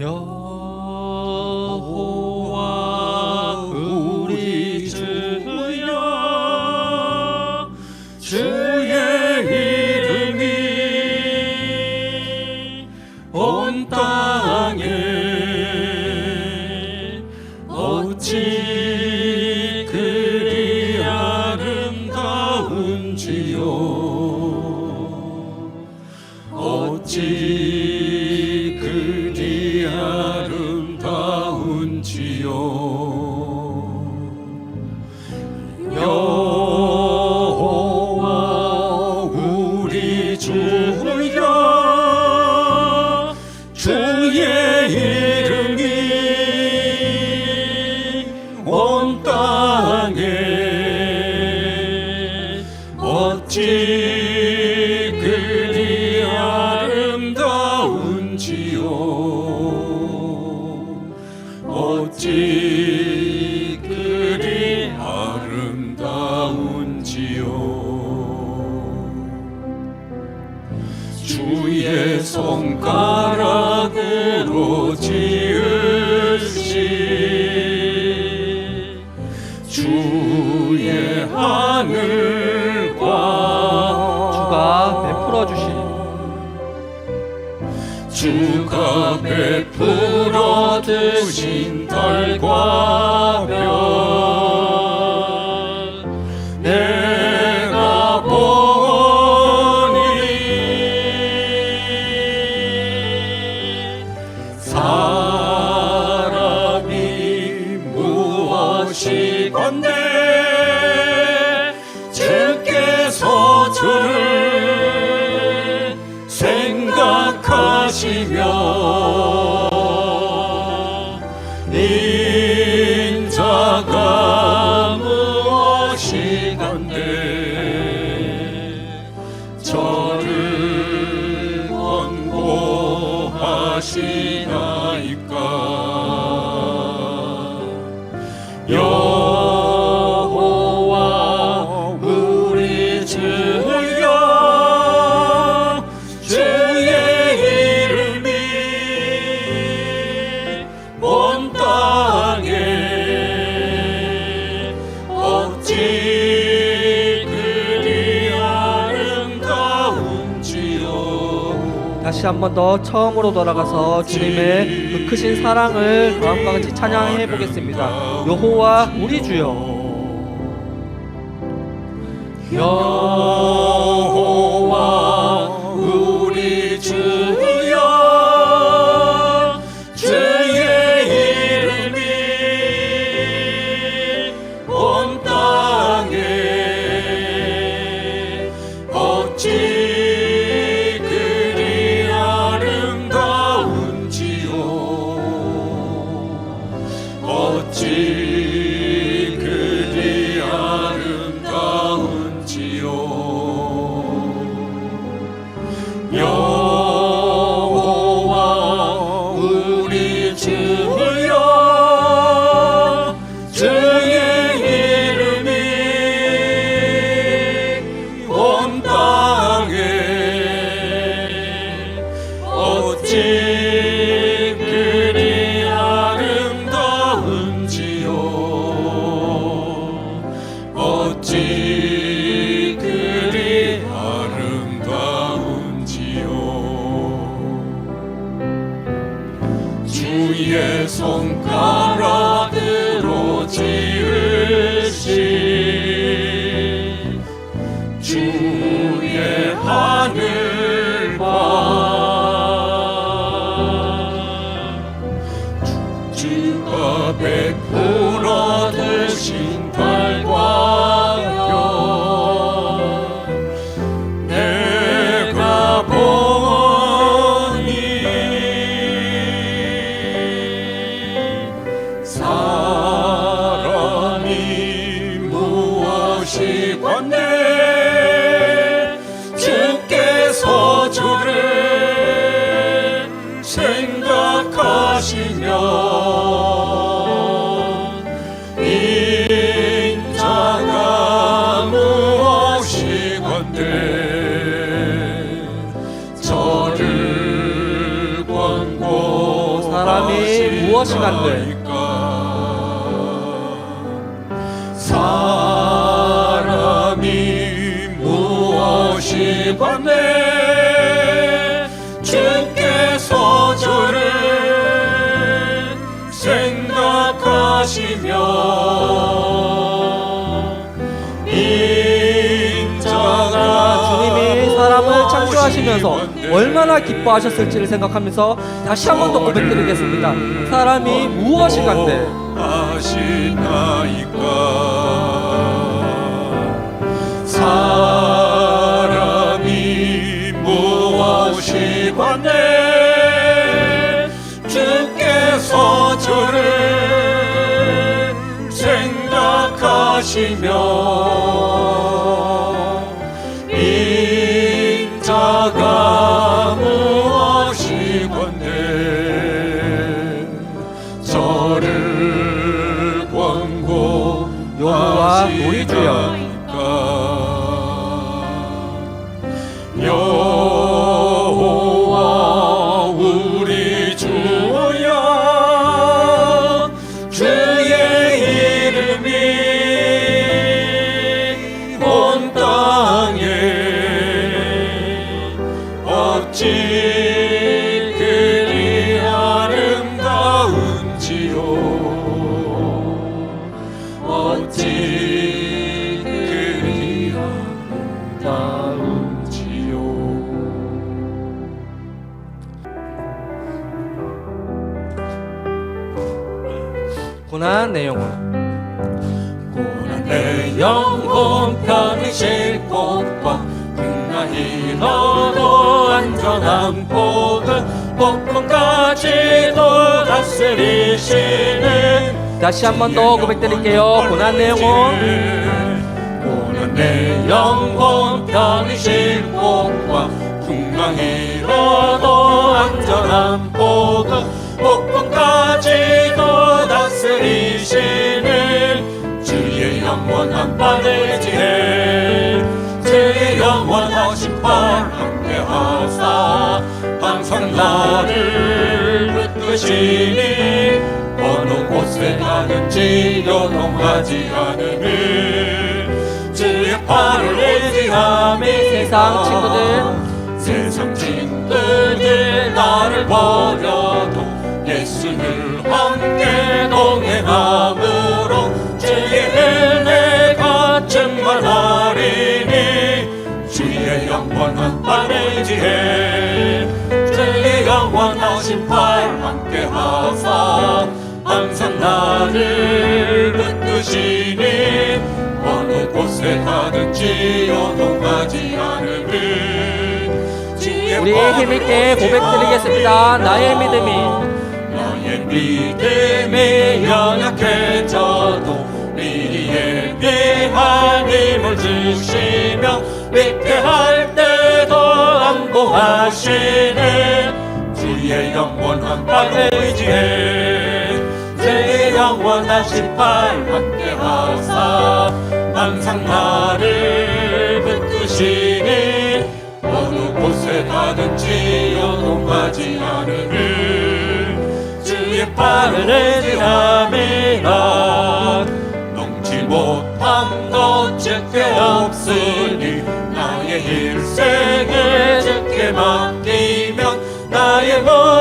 여 새로 지으신 주의 하늘과 주가 베풀어 주신 주가 베풀어 주신 달과 지며 다시 한번 더 처음으로 돌아가서 주님의 그 크신 사랑을 마음과 같이 찬양해 보겠습니다. 여호와 우리 주여. 여 사람이 무엇이 간들 사람이 무엇이 간대 주께서 저를 생각하시며 창조하시면서 얼마나 기뻐하셨을지를 생각하면서 다시 한 번 더 고백드리겠습니다. 사람이 무엇이 간대 아시나이까? 사람이 무엇이 관내 주께서 저를 생각하시며 어찌 다스리시는 다시 한 번 더 고백드릴게요. 고난 내 영혼 고난 내 영혼 편히 쉴 곳과 풍랑이 너도 안전한 복은 복음까지도 다스리시는 주의 영원한 발의 지혜. 주의 영원하신 발 함께하사 항상 나를 붙드시니 가는지 요동하지 않으니 주의 발을 의지함이 세상 친구들. 세상 친구들 나를 버려도 예수를 함께 동행함으로 주의 은혜가 충만하리니 주의 영원한 발의 지혜 주의 영원하신 팔 함께 하사 항상 나를 붙드시니 어느 곳에 가든지 요동하지 주의 우리 힘있게 고백드리겠습니다. 나의 믿음이 나의 믿음이 연약해져도 미리 예비한 힘을 주시며 위태할 때도 안보하시는 주의 영원한 의지에 제 영원하신 발 함께 하사 항상 나를 붙드시니 어느 곳에 가든지 요동하지 않으니 주의 발을 의지함이라. 넘지 못한 것 제게 없으니 나의 일생을 주께 맡기면 나의 모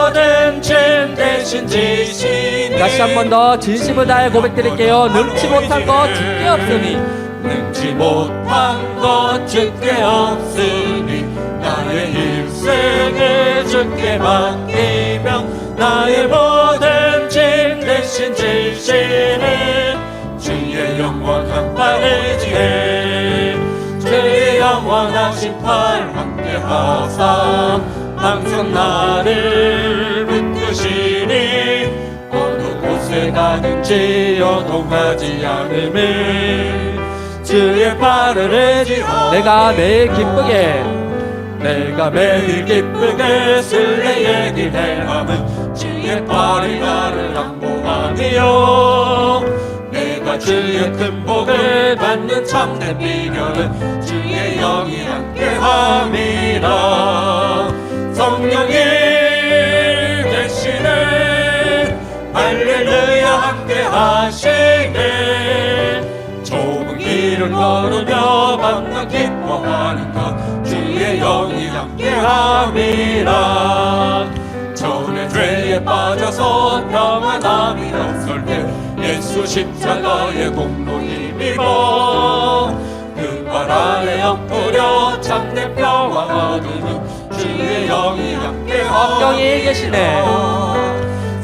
든죄 대신 지시니 다시 한 번 더 진심을 다해 고백드릴게요. 능치 못한 것 짓게 없으니. 능지 못한 것 주께 없으니. 나의 일생을 주께 맡기며 나의 모든 짐 대신 지시는 주의 영원한 팔의 지혜. 주의 영원하신 팔 함께 하사. 항상 나를 가든지 요동하지 않음을 주의 발을 의지하 내가 매일 기쁘게 내가 매일 기쁘게 술래의 길에 함은 주의 발이 나를 양보하며 내가 주의 큰 복을 받는 참된 비결은 주의 영이 함께함이라. 성령이 대신에 함께 하시네. 좁은 길을 걸으며 만나 기뻐하는 것 주의 영이 함께 함이라. 전에 죄에 빠져서 평안함이 없을 때 예수 십자가의 공로 힘입어. 그발 아래 엎드려 참된 평화 얻으는 주의 영이 함께 성령이 계시네.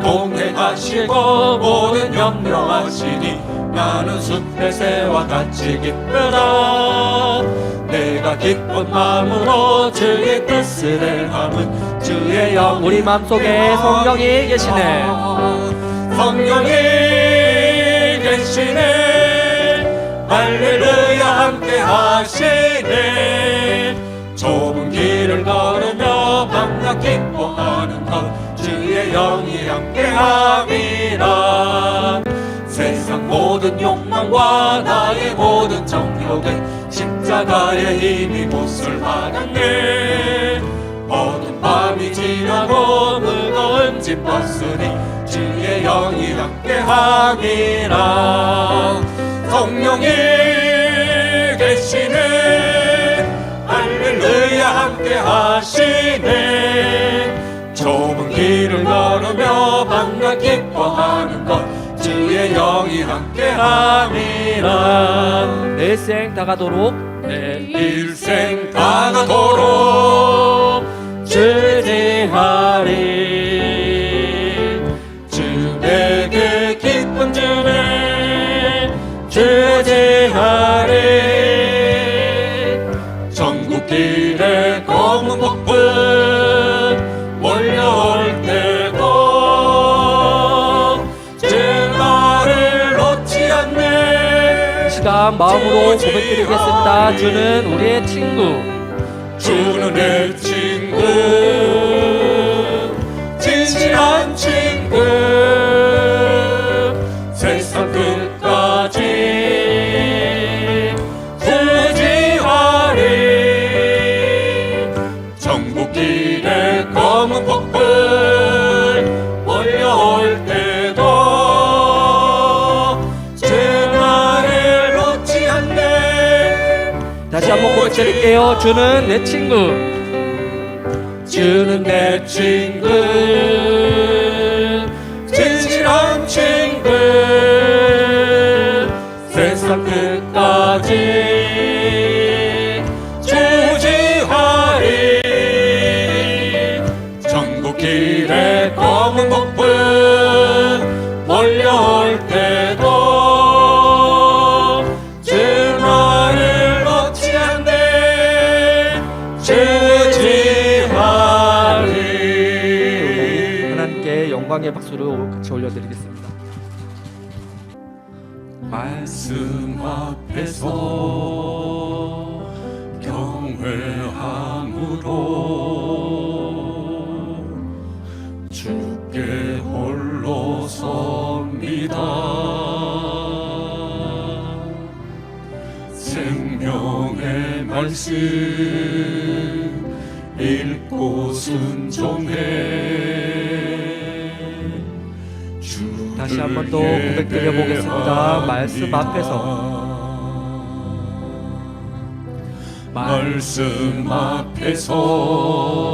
동행하시고 모든 염려하시니 나는 숲의 새와 같이 기쁘다 내가 기쁜 마음으로 주의 뜻을 행함은 주의 영 우리 마음속에 성령이 계시네. 성령이 계시네. 할렐루야 함께 하시네. 좁은 길을 걸으며 만나 기뻐하는 것 주의 영이 함께 함이라 세상 모든 욕망과 나의 모든 정욕은 십자가의 힘이 못을 받았네 어두운 밤이 지나고 무거운 짐 벗으니 주의 영이 함께 함이라. 성령이 계시네. 할렐루야 함께 하시네 영이 함께 함이라 내 일생 다가도록. 내 일생 다가도록. 주지하리 시간 마음으로 고백드리겠습니다. 주는 우리의 친구. 주는 내 친구 고백드릴게요. 주는 내 친구. 주는 내 친구 진실한 친구 세상 끝까지 박수를 같이 올려드리겠습니다. 말씀 앞에서 경외함으로 주께 홀로 섭니다 생명의 말씀 읽고 순종해 다시 한 번 더 고백드려 보겠습니다. 말씀 앞에서. 말씀 앞에서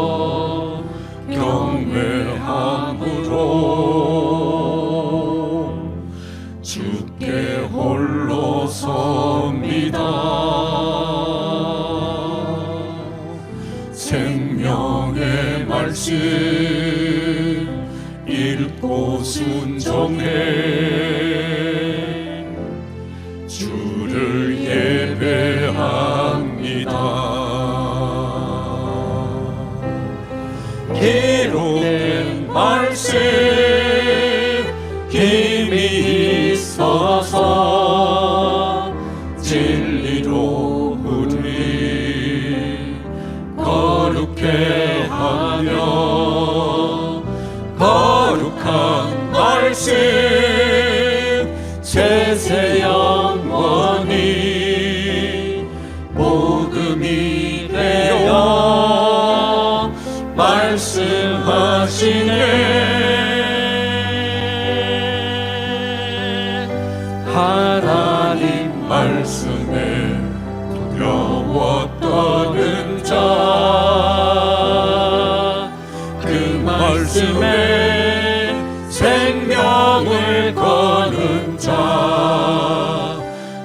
생명을 거는 자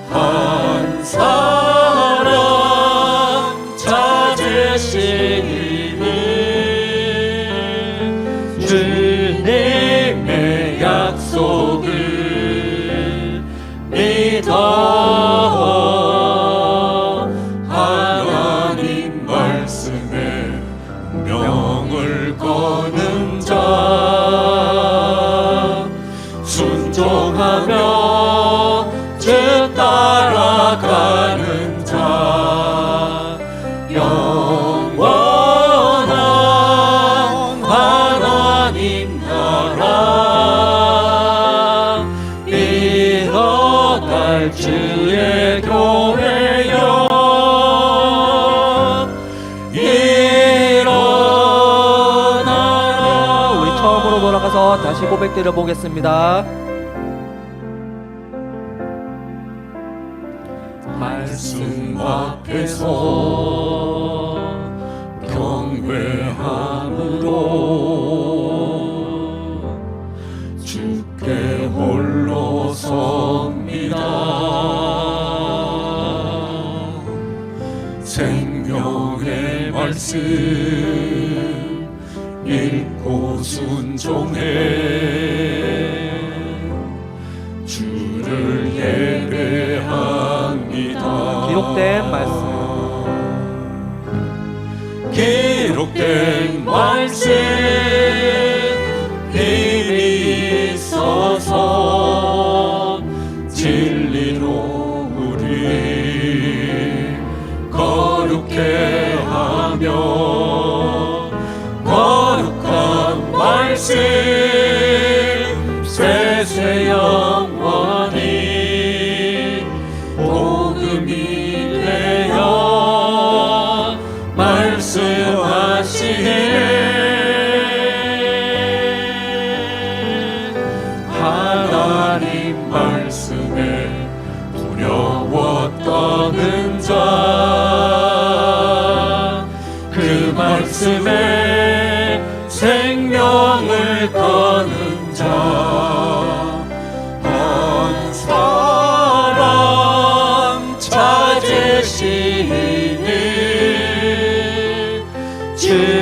한사 영원한 하나님 나라. 일어날 주의 교회여. 일어나라. 우리 처음으로 돌아가서 다시 고백드려 보겠습니다. 말씀 앞에서 경배함으로 주께 홀로 섭니다. 생명의 말씀 거 찾으시니. 주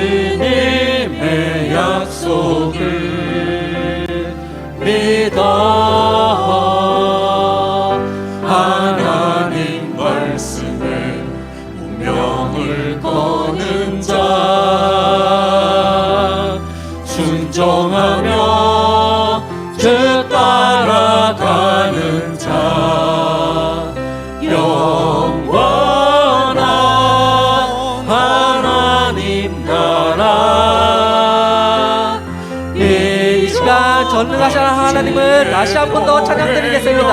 전능하신 하나님을 다시 한 번 더 찬양드리겠습니다.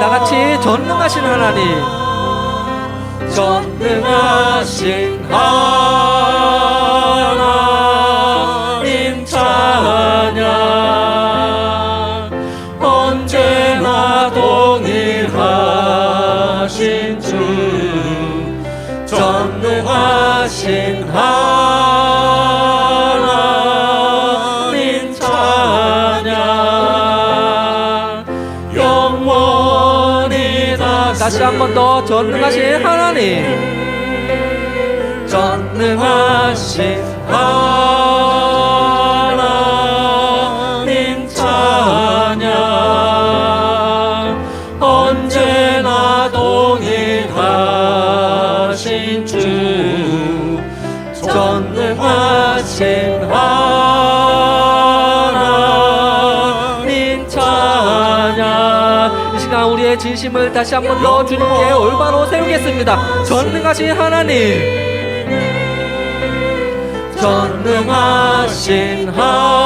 다 같이 전능하신 하나님, 전능하신 하나님 다시 한 번 더 전능하신 하나님, 전능하신 하나님 진심을 다시 한번더 주님께 올바로 세우겠습니다. 전능하신 하나님, 전능하신 하나님